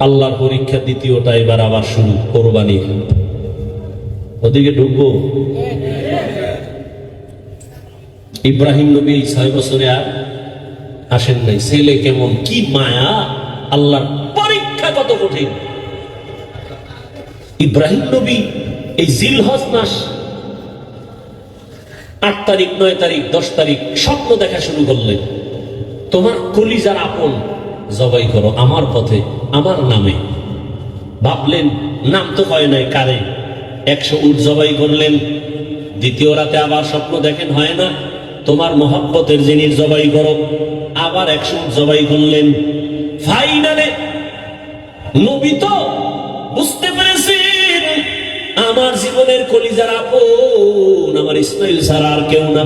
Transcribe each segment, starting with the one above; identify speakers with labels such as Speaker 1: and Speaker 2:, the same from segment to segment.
Speaker 1: আল্লাহর পরীক্ষা দ্বিতীয়টা এবার আবার শুরু, কোরবানি। ওদিকে ঢুকবো? ইব্রাহিম নবী ছয় বছরে আর আসেন নাই। ছেলে কেমন? কি মায়া! আল্লাহর পরীক্ষা কত কঠিন। ইব্রাহিম নবী এই জিলহজ মাস আট তারিখ, নয় তারিখ, দশ তারিখ স্বপ্ন দেখা শুরু করলেন। তোমার কলিজার আপন, জবাই করো, আমার পথে আমার নামে। ভাবলেন, নাম তো হয় নাই কারে। একশো উট জবাই করলেন। দ্বিতীয় রাতে আবার স্বপ্ন দেখেন, হয় না? তোমার মহব্বতের জিনিস জবাই করো, আবার একশো উট জবাই করলেন। ফাইনালে নবী তো বুঝতে পেরেছেন, আমার জীবনের কলিজার আপন, আমার ইসমাইল ছাড়া আর কেউ না।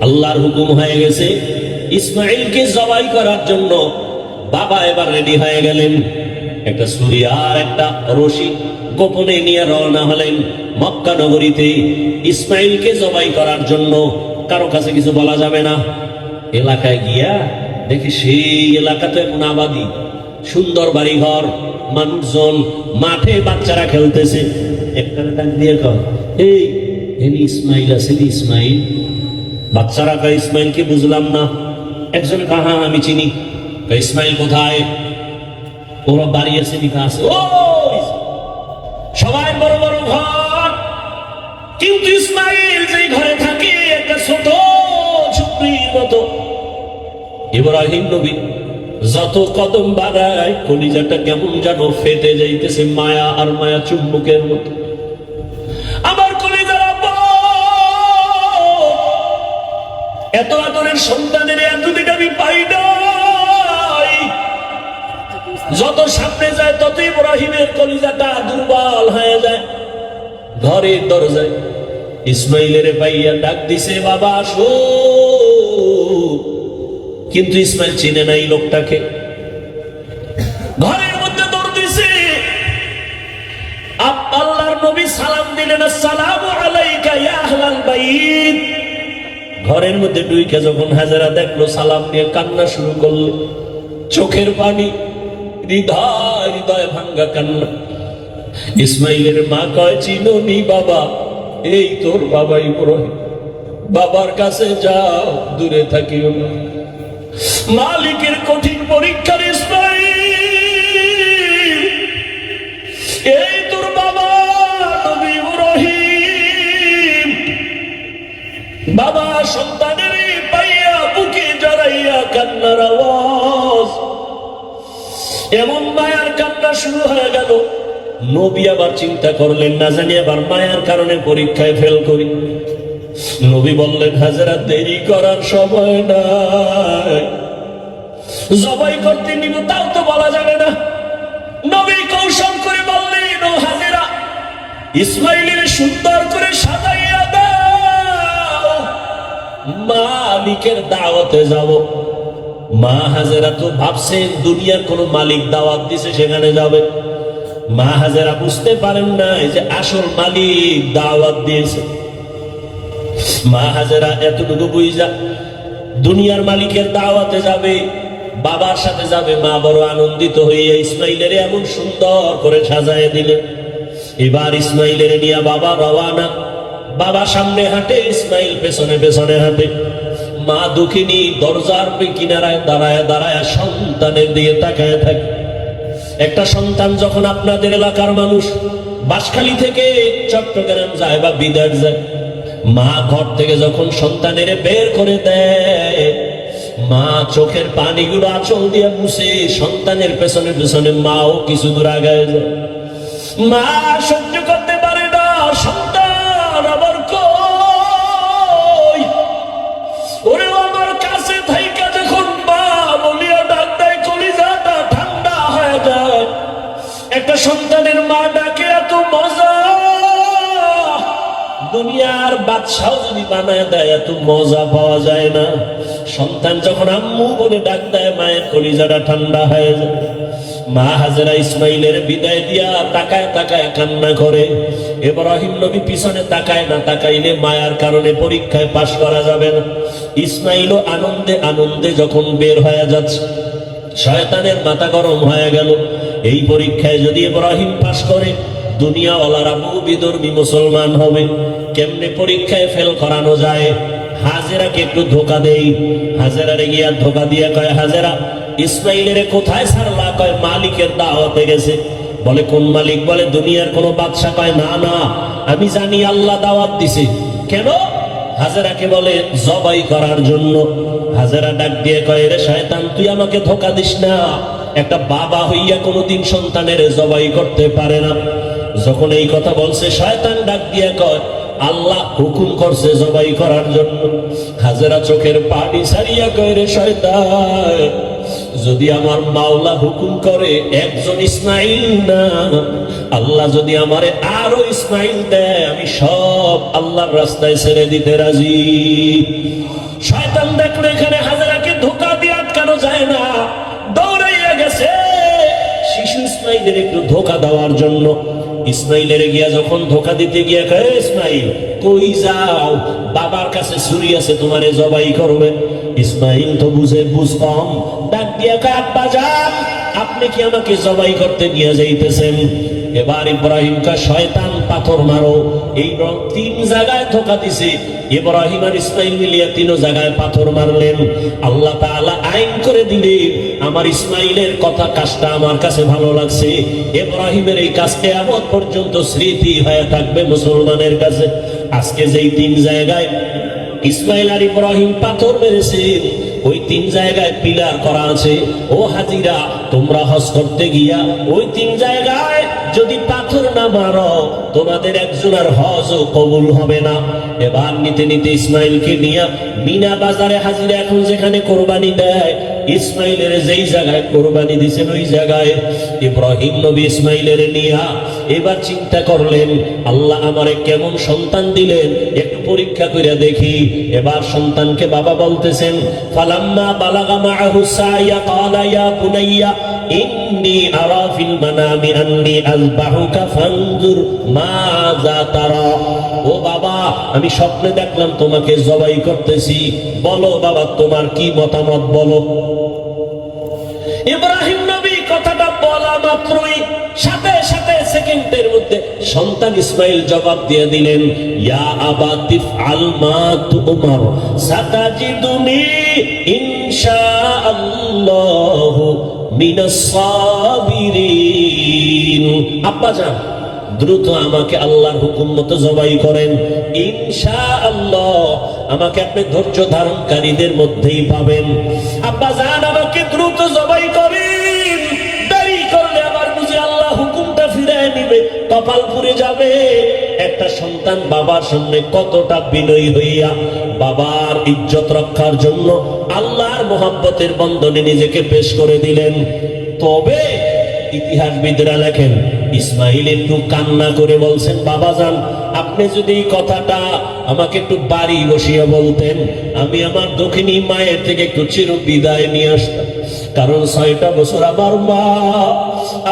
Speaker 1: আল্লাহর হুকুম হয়ে গেছে, ইসমাইলকে জবাই করার জন্য বাবা এবার রেডি হয়ে গেলেন। একটা ছুরি আর একটা রশি গোপনে নিয়ে রওনা হলেন মক্কা নগরীতে ইসমাইলকে জবাই করার জন্য। কারও কাছে কিছু বলা যাবে না। এলাকায় গিয়া দেখি সেই এলাকা তো এখন আবাদি সুন্দর বাড়িঘর, মানুষজন, মাঠে বাচ্চারা খেলতেছে। দিয়ে ইসমাইল আছে ইসমাইল? বাচ্চারা কয় ইসমাইলকে বুঝলাম না। একজন কাহা আমি চিনি। ইসমাইল কোথায়? ওরা বাড়ি আছে নিকা আছে। ও, সবাই বড় বড় ঘর। কিন্তু ইসমাইল যেই ঘরে থাকে, একটা ছোট ঝুপড়ির মতো। ইব্রাহিম নবী যত কদম বাড়ায়, কলিজাটা কেমন যেন ফেটে যাইতেছে, মায়া আর মায়া চুম্বকের মতো। আমার কলিজার এত আদরের সন্তানের এতদিন আমি পাই নাই। যত সামনে যায় তত ইব্রাহিমের কলিজাটা দুর্বল হয়ে যায়। ঘরে দরজায় ইসমাইলের পাইয়া ডাক দিছে, বাবা, আসো। কিন্তু ইসমাইল চিনে নাই লোকটাকে। ঘরের মধ্যে দৌড় দিছে। আপ- আল্লাহর নবী সালাম দিলেন, আসসালামু আলাইকা ইয়া আহলাল বাইত। ঘরের মধ্যে ডুইকে যখন হাজারা দেখল, সালাম দিয়ে কান্না শুরু করল। চোখের পানি ইসমাইলের মা কয় বাবা, এই তোর বাবা ইব্রাহিম বাবার কাছে যাও, দূরে থাকিও মালিকের কঠিন পরীক্ষার ইসমাইল, এই তোর বাবা, নবী বাবা সন্তানের পাইয়া বুকে জড়াইয়া কান্নার আওয়াজ এমন মায়ার কান্না শুরু হয়ে গেল। নবী আবার চিন্তা করলেন, না জানি আবার মায়ার কারণে পরীক্ষায় ফেল করি। নবী বললেন, হাজারা, দেরি করার সময় নাই। জবাই করতে নিব, তাও তো বলা যাবে না। নবী কৌশল করে বললেন হাজেরা, ইসমাইলের সুন্দর করে সাজাইয়া দাও। মালিকের দাওয়াতে যাব। মা হাজেরা তো ভাবছেন দুনিয়ার কোন মালিক দাওয়াত দিছে, সেখানে যাবে। মা হাজেরা বুঝতে পারেন না যে আসল মালিক দাওয়াত দিয়েছে। মা হাজেরা এতটুকু বুঝা, দুনিয়ার মালিকের দাওয়াতে যাবে, বাবার সাথে যাবে, মা বড় আনন্দিত হইয়া ইসমাইলের এমন সুন্দর করে সাজায় দিলেন এবার ইসমাইলের নিয়ে বাবা রওয়ানা বাবা সামনে হাঁটে, ইসমাইল পেছনে পেছনে হাঁটে। মা দুঃখিনী দরজার কিনারায় দাঁড়ায় দাঁড়ায় সন্তানের দিকে তাকায় থাকে। একটা সন্তান যখন আপনাদের এলাকার মানুষ বাসখালী থেকে চট্টগ্রাম যায় বা বিদার যায়, মা ঘর থেকে যখন সন্তানের বের করে দেয়, মা চোখের পানিগুলো আঁচল দিয়ে মুছে সন্তানের পেছনে পেছনে মাও কিছু দূর আগায় যায়। মা সহ্য করতে দুনিয়ার বাদশাও যদি বানায় দেয়, এত মজা পাওয়া যায় না। সন্তান যখন আম্মু বলে ডাক দেয়, মায়ের কলিজাটা ঠান্ডা হয়ে যায়। মা হাজরা ইসমাইলের বিদায় দিয়া তাকায় তাকায় কান্না করে। এব্রাহিম নবী পিছনে তাকায় না তাকাইলে মায়ার কারণে পরীক্ষায় পাশ করা যাবে না। ইসমাইলও আনন্দে আনন্দে যখন বের হয়ে যাচ্ছে, শয়তানের মাথা গরম হয়ে গেল। এই পরীক্ষায় যদি ইব্রাহিম পাশ করে দুনিয়াওয়ালারা বহু বিধর্মী মুসলমান হবে। কেমনে পরীক্ষায় ফেল করানো যায়? হাজেরাকে একটু ধোকা দেই। হাজেরারে গিয়া ধোকা দিয়া কয়, হাজেরা, ইসমাইলের কোথায় সারলা? কয়, মালিকের দাওয়াতে গেছে। বলে, কোন মালিক? বলে, দুনিয়ার কোন বাদশা কয়, না না, আমি জানি আল্লাহ দাওয়াত দিছে। কেন? হাজেরাকে বলে, জবাই করার জন্য। হাজেরা ডাক দিয়ে কয় রে শয়তান, তুই আমাকে ধোকা দিস না। একটা বাবা হইয়া কোনোদিন সন্তানের জবাই করতে পারে না। যখন এই কথা বলছে, শয়তান ডাক দিয়ে কয়, আল্লাহ হুকুম করছে জবাই করার জন্য। হাজেরা চোখের পানি সারিয়া কয় রে শয়তান, যদি আমার মাওলা হুকুম করে, একজন ইসমাইল না, আল্লাহ যদি আমারে আরও ইসমাইল দেয়, আমি সব আল্লাহর রাস্তায় ছেড়ে দিতে রাজি। শয়তান দেখল এখানে হাজারাকে ধোকা দিয়ে আটকানো যায় না, দৌড়াইয়া গেছে। শিশু ইসমাইলের একটু ধোকা দেওয়ার জন্য ইসমাইলের গিয়া যখন ধোকা দিতে গিয়া কয়ে ইসমাইল, কই যাও? বাবার কাছে ছুরি আছে, তোমারে জবাই করবে। ইসমাইল তো বুঝে বুঝতাম ডাক দিয়া কাপ যান। আপনি কি আমাকে জবাই করতে নিয়ে যাইতেছেন? এবার ইব্রাহিম কা শয়তান পাথর মারো। এই তিন জায়গায় ধোকা দিছে। ইব্রাহিম আর ইসমাইল মিলিয়া তিন জায়গায় পাথর মারলেন। আল্লাহ তাআলা আইন করে দিলেন, আমার ইসমাইলের কথা কাজটা আমার কাছে ভালো লাগছে। ইব্রাহিমের এই কাজটা এমন পর্যন্ত স্মৃতি হয়ে থাকবে মুসলমানের কাছে। আজকে যেই তিন জায়গায় ইসমাইল আর ইব্রাহিম পাথর মেরেছেন ওই তিন জায়গায় পিলার করা আছে। ও হাজিরা, তোমরা হজ করতে গিয়া ওই তিন জায়গায় যদি পাথর না মারো, তোমাদের একজনের হজও কবুল হবে না। এবার নিতে নিতে ইসমাইলকে নিয়ে মিনা বাজারে হাজিরা। এখন যেখানে কোরবানি দেয় ইসমাইলের যেই জায়গায় কোরবানি দিছেন, ওই জায়গায় ইব্রাহিম নবী ইসমাইলের নিয়া এবার চিন্তা করলেন, আল্লাহ আমারে কেমন সন্তান দিলেন? একটু পরীক্ষা করে দেখি। এবার সন্তানকে বাবা বলতেছেন, ফালাম্মা বালাগা মাআহু সাইয়া, ক্বালা ইয়া বুনাইয়া, ইন্নী আরা ফিল মানামি আন্নী আযবাহুকা ফানজুর মাযা তারা। ও বাবা, আমি স্বপ্নে দেখলাম তোমাকে জবাই করতেছি। বলো বাবা, তোমার কি মতামত বলো? ইব্রাহিম নবী কথাটা বলা মাত্রই সাথে সাথে সেকেন্ডের মধ্যে সন্তান ইসমাইল জবাব দিয়ে দিলেন, ইয়া আবা তিফআল মা তুমার, সাতাজিদুনি ইনশাআল্লাহ মিনাস সাবিরিন। আব্বা জান দ্রুত আমাকে আল্লাহর হুকুম মতো জবাই করেন। ইনশা আল্লাহ আমাকে আপনি ধৈর্য ধারণকারীদের মধ্যেই পাবেন। আব্বা জান, আমাকে দ্রুত জবাই করেন। আল্লাহ হুকুমটা নিবে কপাল যাবে। একটা সন্তান বাবার কতটা বিনয়ী হইয়া বাবার ইজ্জত রক্ষার জন্য আল্লাহর মোহাব্বতের বন্ধনে নিজেকে পেশ করে দিলেন। তবে ইতিহাসবিদরা লেখেন ইসমাইল একটু কান্না করে বলছেন, বাবা যান, আপনি যদি কথাটা আমাকে একটু বাড়ি বসিয়ে বলতেন, আমি আমার দক্ষিণী মায়ের থেকে একটু চির বিদায় নিয়ে আসতাম। কারণ ছয়টা বছর আমার মা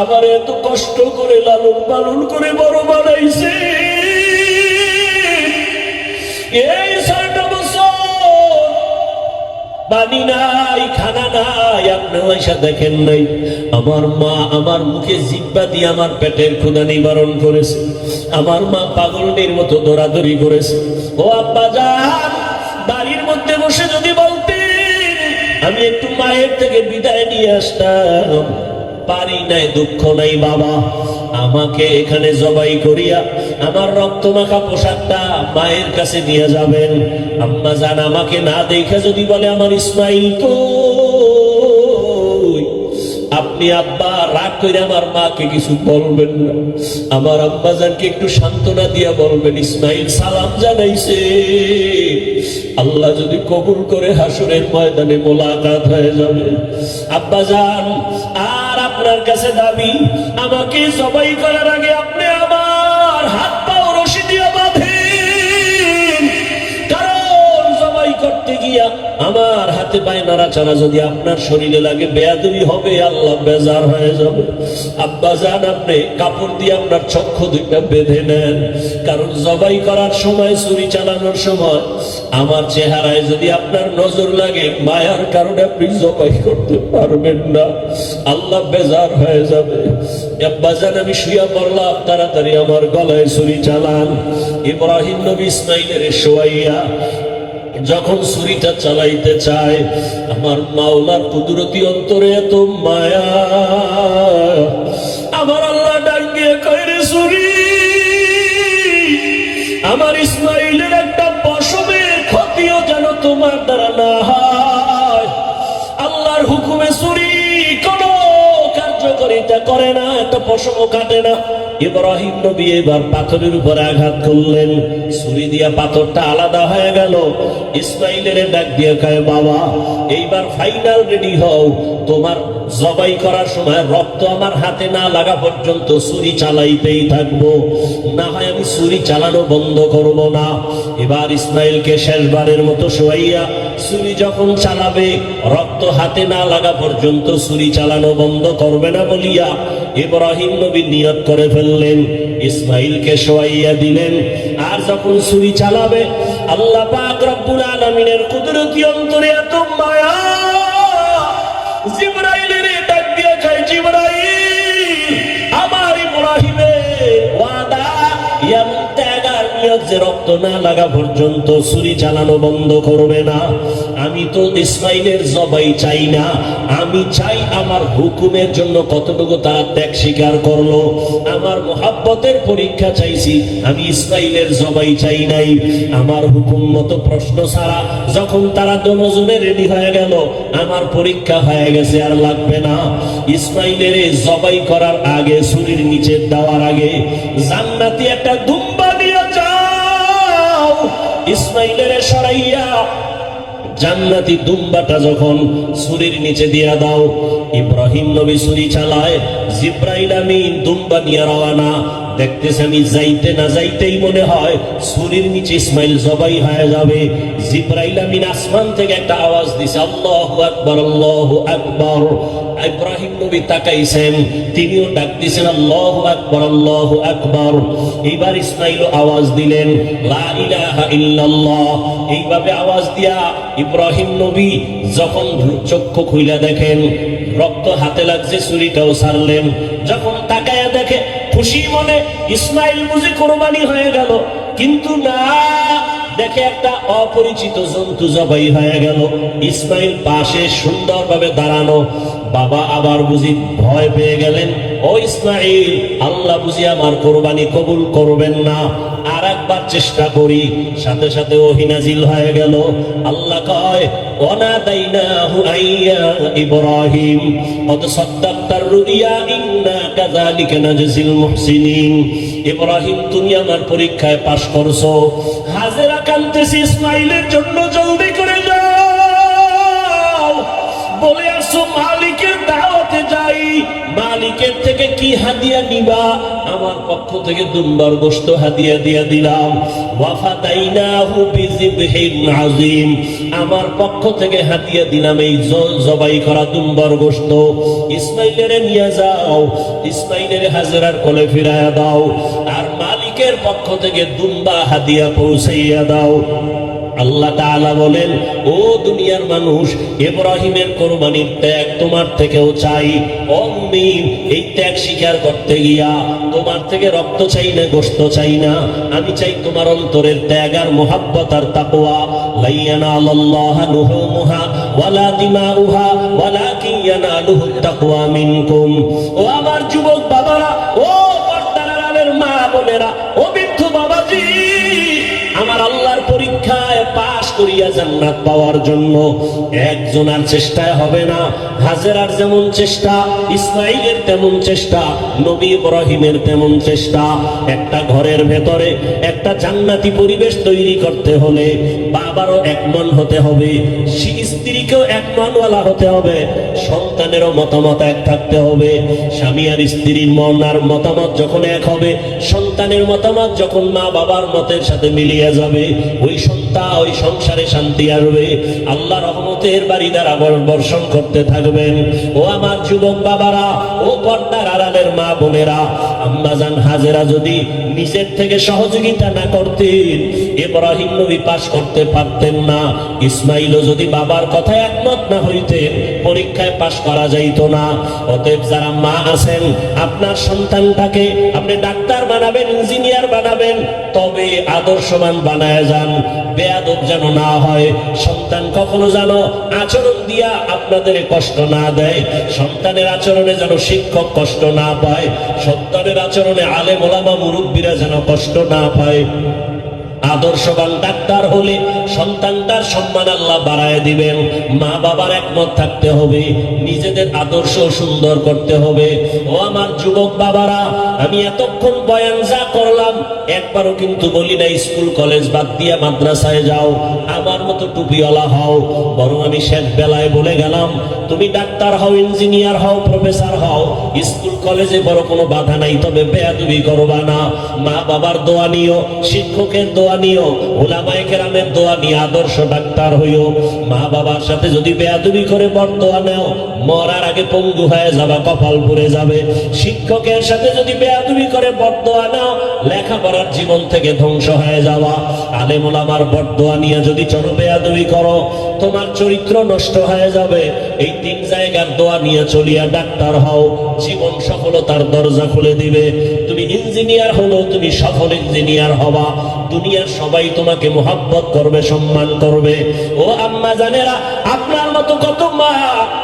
Speaker 1: আমার এত কষ্ট করে লালন পালন করে বড় বানাইছে। এই পানি নাই, খানা নাই, আপনি পয়সা দেখেন নাই। আমার মা আমার মুখে জিব্বা দিয়ে আমার পেটের ক্ষুদা নিবারণ করেছে। আমার মা পাগলটির মতো দৌড়াদৌড়ি করেছে। ও আব্বা যান বাড়ির মধ্যে বসে যদি বলতেন, আমি একটু মায়ের থেকে বিদায় নিয়ে আসতাম। পারি নাই, দুঃখ নাই বাবা। আমাকে এখানে জবাই করিয়া আমার রক্ত মাখা পোশাকটা মায়ের কাছে নিয়ে যাবেন। আম্মা জান আমাকে না দেখে যদি বলে আমার ইসমাইল তো আপনি আব্বা, রাগ করে আমার মাকে কিছু বলবেন না। আমার আব্বা জানকে একটু সান্ত্বনা দিয়া বলবেন, ইসমাইল সালাম জানাইছে। আল্লাহ যদি কবুল করে হাসুরের ময়দানে মোলাকাত হয়ে যাবে। আব্বা জান, আর আপনার কাছে দাবি, আমাকে জবাই করার আগে আমার হাত পায়ে নাড়াচাড়া যদি আপনার শরীরে লাগে, বেয়াদবি হবে, আল্লাহ বেজার হয়ে যাবে। আব্বা যান আপনি, কাপড় দিয়ে আপনার চক্ষু দুইটা বেঁধে নেন। কারণ জবাই করার সময় ছুরি চালানোর সময়, আমার চেহারায় যদি আপনার নজর লাগে, মায়ার কারণে আপনি জবাই করতে পারবেন না। আল্লাহ বেজার হয়ে যাবে। আব্বা যান আমি শুয়া পড়লাম, তাড়াতাড়ি আমার গলায় ছুরি চালান। ইব্রাহিম নবী ইসমাইলের শোয়াইয়া যখন ছুরিটা চালাইতে চায়, আমার মাওলার কুদরতি অন্তরে এত মায়া। আমার আল্লাহ ডাকিয়ে কইরে ছুরি, আমার ইসমাইলের একটা পশমের ক্ষতিও যেন তোমার দ্বারা না হয়। আল্লাহর হুকুমে ছুরি, কোন কার্যকরিতা করে না একটা পশমও কাটে না। ইব্রাহিম নবী এবার পাথরের উপর আঘাত করলেন। ছুরি দিয়া পাথরটা আলাদা হয়ে গেল। ইসমাইলের ডাক দিয়ে কয়, বাবা, এইবার ফাইনাল রেডি হও। তোমার জবাই করার সময় রক্ত আমার হাতে না লাগা পর্যন্ত ছুরি চালাইতেই থাকব। না হয় আমি ছুরি চালানো বন্ধ করব না। এবার ইসমাইলকে শেষবারের মতো শোয়াইয়া ছুরি যখন চালাবে, রক্ত হাতে না লাগা পর্যন্ত ছুরি চালানো বন্ধ করবে না বলিয়া ইব্রাহিম নবী নিয়ত করে ফেললেন, ইসমাইলকে শোয়াইয়া দিলেন। আর যখন ছুরি চালাবে, আল্লাহ পাক রব্বুল আলামিনের কুদরতি অন্তরে এত মায়া জিব্রাইলের যে রক্ত না লাগা পর্যন্ত ছুরি চালানো বন্ধ করবে না। আমি তো ইসমাইলের জবাই চাই না। আমি চাই আমার হুকুমের জন্য কতটুকু তারা ত্যাগ স্বীকার করল। আমার মোহাব্বতের পরীক্ষা চাইছি, আমি ইসমাইলের জবাই চাই নাই। আমার হুকুম মতো প্রশ্ন ছাড়া যখন তারা দনজনে রেডি হয়ে গেল, আমার পরীক্ষা হয়ে গেছে আর লাগবে না। ইসমাইলের জবাই করার আগে, ছুরির নিচে দেওয়ার আগে, জান্নাতি একটা যাও ইসমাইলের সরাইয়া জান্নাতি দুম্বাটা যখন ছুরির নিচে দিয়া দাও, ইব্রাহিম নবী ছুরি চালায়, জিব্রাইল আমিন দুম্বা নিয়ে রওয়ানা দেখতেছে আমি যাইতে না যাইতেই মনে হয় ছুরির নিচে ইসমাইল জবাই হয়ে যাবে। জিব্রাইল আমিন আসমান থেকে একটা আওয়াজ দিছে, আল্লাহু আকবার আল্লাহু আকবার। ইব্রাহিম নবী তাকাইছেন, তিনিও ডাক দিছেন, আল্লাহু আকবার আল্লাহু আকবার। এইবার ইসমাইল আওয়াজ দিলেন, লা ইলাহা ইল্লাল্লাহ। এইভাবে আওয়াজ দিয়া ইব্রাহিম নবী যখন চক্ষু খুইলা দেখেন, রক্ত হাতে লাগছে ছুরিটাও ছাড়লেন যখন তাকায়া দেখে, খুশি মনে ইসমাইল বুঝি কোরবানি হয়ে গেল। কিন্তু না দেখে একটা অপরিচিত জন্তু জবাই হয়ে গেল। ইসমাইল পাশে সুন্দরভাবে দাঁড়ানো। বাবা আবার বুঝি ভয় পেয়ে গেলেন। ও ইসমাইল, আল্লাহ বুঝি আমার কোরবানি কবুল করবেন না। আর একবার চেষ্টা করি। সাথে সাথে ওহিনাজিল হয়ে গেল। আল্লাহ ইব্রাহিম। রুইয়া ইন্না মুহসিনিন। ইব্রাহিম, তুমি আমার পরীক্ষায় পাশ করছ। হাজেরা কানতেছি ইসমাইলের জন্য, জলদি করে যাও। বলে, আসো মালিকের দাওয়াতে যাই। মালিকের থেকে কি হাদিয়া নিবা? আমার পক্ষ থেকে দুম্বার গোস্ত হাদিয়া দিয়া দিলাম। আযীম। আমার পক্ষ থেকে হাদিয়া দিলাম এই জবাই করা দুম্বার গোস্ত ইসমাইলের নিয়ে যাও। ইসমাইলের হাজরার কোলে ফিরায়া দাও। মালিকের পক্ষ থেকে দুম্বা হাদিয়া পৌঁছাইয়া দাও। আল্লাহ তাআলা বলেন, ও দুনিয়ার মানুষ, ইব্রাহিমের কোরবানির ত্যাগ তোমার থেকেও চাই। অম্মি এই ত্যাগ স্বীকার করতে গিয়া তোমার থেকে রক্ত চাই না গোস্ত চাই না। আমি চাই তোমার অন্তরের ত্যাগ আর মোহাব্বত আর তাকওয়া। লাইয়ানা আল্লাহ ও আমার যুবক বাবারা, ও বোনেরা ও বৃদ্ধ বাবাজি আমার আল্লাহর পরীক্ষায় পাশ করিয়া জান্নাত পাওয়ার জন্য একজনের চেষ্টায় হবে না। হাজেরার যেমন চেষ্টা ইসমাইলের তেমন চেষ্টা, নবী ইব্রাহিমের তেমন চেষ্টা। একটা ঘরের ভেতরে একটা জান্নাতি পরিবেশ তৈরি করতে হলে বাবারও এক মন হতে হবে স্ত্রী- স্ত্রীকেও এক মনওয়ালা হতে হবে, সন্তানেরও মতামত এক থাকতে হবে। স্বামী আর স্ত্রীর মন আর মতামত যখন এক হবে, সন্তানের মতামত যখন মা বাবার মতের সাথে মিলিয়ে যাবে, ওই সন্তান ওই সংসারে শান্তি আসবে। আল্লাহ রহমতের বাড়ি দ্বারা বর- বর্ষণ করতে থাকবেন। ও আমার যুবক বাবারা, ও পর্দার আড়ালের মা বোনেরা, আম্মাজান হাজেরা যদি নিজের থেকে সহযোগিতা না করতেন, ইব্রাহিম নবী পাশ করতে পারতেন না। ইসমাইলও যদি বাবার কথায় একমত না হইতেন, পরীক্ষায় পাশ করা যাইত না। অতএব যারা মা আছেন, আপনার সন্তানটাকে আপনি ডাক্তার বানাবেন, ইঞ্জিনিয়ার বানাবেন, তবে আদর্শবান বানায় যান। বেয়াদব যেন না হয়, সন্তান কখনো যেন আচরণ দিয়া আপনাদের কষ্ট না দেয়, সন্তানের আচরণে যেন শিক্ষক কষ্ট না পায়, সন্তানের আচরণে আলে মোলামা মুরব্বীরা যেন কষ্ট না পায়। আদর্শবান ডাক্তার হলে সন্তানটার সম্মান আল্লাহ বাড়ায় দিবেন। মা বাবার একমত থাকতে হবে, নিজেদের আদর্শ সুন্দর করতে হবে। ও আমার যুবক বাবারা, আমি এতক্ষণ বয়ান যা করলাম, একবারও কিন্তু বলি না স্কুল, কলেজ বাদ দিয়া মাদ্রাসায় যাও, আমার মতো টুপিওয়ালা হও। বরং আমি শেষ বেলায় বলে গেলাম, তুমি ডাক্তার হও, ইঞ্জিনিয়ার হও, প্রফেসর হও, স্কুল, কলেজে বড় কোনো বাধা নাই, তবে বেয়াদুবি করবা না। মা বাবার দোয়া নিও, শিক্ষকের দোয়া নিও। ওলামায়ে কেরামের দোয়া নিয়ে আদর্শ ডাক্তার হইও। মা বাবার সাথে যদি বেয়াদুবি করে বরদোয়া নেও, মরার আগে পঙ্গু হয়ে যাবা, কপাল পুড়ে যাবে। শিক্ষকের সাথে যদি বেয়াদুবি করে বরদোয়া নাও, লেখাপড়ার জীবন থেকে ধ্বংস হয়ে যাওয়া। আলেমুল আমার বরদোয়া নিয়ে যদি চলো বেয়াদুবি করো, তোমার চরিত্র নষ্ট হয়ে যাবে। এই তিন জায়গার দোয়া নিয়ে চলিয়া ডাক্তার হও। জীবন সফলতার দরজা খুলে দিবে। তুমি ইঞ্জিনিয়ার হলো তুমি সফল ইঞ্জিনিয়ার হবা। দুনিয়ার সবাই তোমাকে মোহাব্বত করবে সম্মান করবে। ও আম্মা জানেরা আপনার মতো কত মা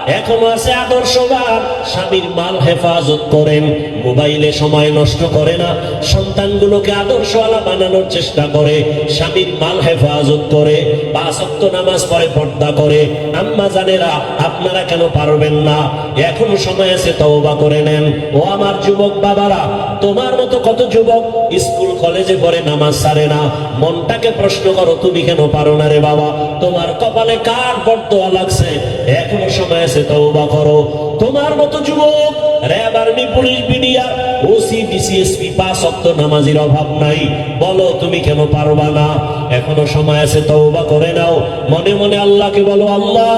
Speaker 1: এখনও আছে আদর্শবান স্বামীর মাল হেফাজত করেন, মোবাইলে সময় নষ্ট করে না। সন্তানগুলোকে আদর্শওয়ালা বানানোর চেষ্টা করে, স্বামীর মাল হেফাজত করে ওয়াক্ত নামাজ পড়ে পর্দা করে। আম্মা জানেরা, আপনারা কেন পারবেন না? এখনও সময় আছে, তওবা করে নেন। ও আমার যুবক বাবারা, তোমার মতো কত যুবক স্কুল, কলেজে পড়ে নামাজ সারে না? মনটাকে প্রশ্ন করো, তুমি কেন পারো না রে বাবা? তোমার কপালে কার বর্তোয়া লাগছে? এখনও সময় আছে তওবা করো। তোমার মতো যুবক, র্যাব আর্মি, পুলিশ বিডিয়া ওসি, বিসিএসপি, পাঁচ অক্ত নামাজির অভাব নাই। বলো, তুমি কেন পারবা না? এখনও সময় আছে, তওবা করে নাও। মনে মনে আল্লাহকে বলো, আল্লাহ,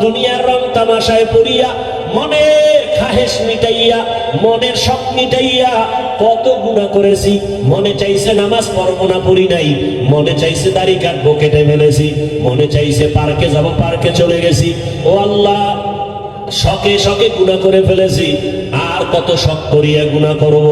Speaker 1: দুনিয়ার রং তামাশায় পড়িয়া খাহেস মিটাইয়া, মনের শখ মিটাইয়া কত গুণা করেছি। মনে চাইছে নামাজ পড়ব না, পড়ি নাই। মনে চাইছে দাড়ি কাটবো, কেটে ফেলেছি। মনে চাইছে পার্কে যাব, পার্কে চলে গেছি। ও আল্লাহ শখে শখে গুণা করে ফেলেছি। আর কত শখ করিয়া গুণা করব?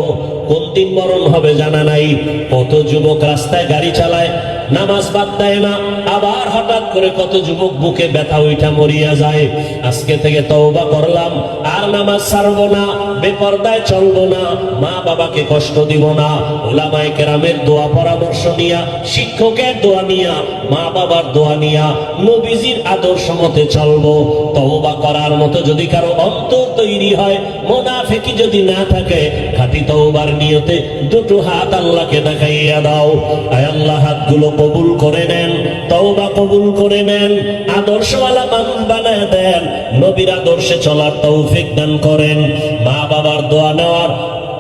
Speaker 1: কোন দিন মরণ হবে জানা নাই। কত যুবক রাস্তায় গাড়ি চালায়, নামাজ বাদ দেয় না। আবার হঠাৎ করে কত যুবক বুকে ব্যথা ওইটা মরিয়া যায়। আজকে থেকে তওবা করলাম, আর নামাজ ছাড়বো না। বেপর্দায় চলবো না। মা বাবাকে কষ্ট দিব না। ওলামায়ে কেরামের দোয়া পরামর্শ নিয়া, শিক্ষকের দোয়া নিয়া, মা বাবার দোয়া নিয়া, নবীজির আদর্শ মতে চলবো। তওবা করার মতো যদি কারও অন্তর তৈরি হয়, মোনাফেকি যদি না থাকে, খাঁটি তওবার নিয়তে দুটো হাত আল্লাহকে দেখাইয়া দাও। আয় আল্লাহ, হাতগুলো কবুল করে নেন, তওবা কবুল করে নেন, আদর্শওয়ালা মানুষ বানায় দেন, নবীর আদর্শে চলার তৌফিক দান করেন। মা বাবার দোয়া নেওয়ার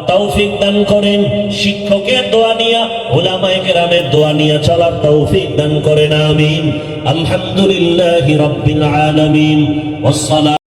Speaker 1: তৌফিক দান করেন, শিক্ষকের দোয়া নিয়া, ওলামায়ে কেরামের দোয়া নিয়া চলার তৌফিক দান করেন, আমিন। আলহামদুলিল্লাহি রাব্বিল আলামিন।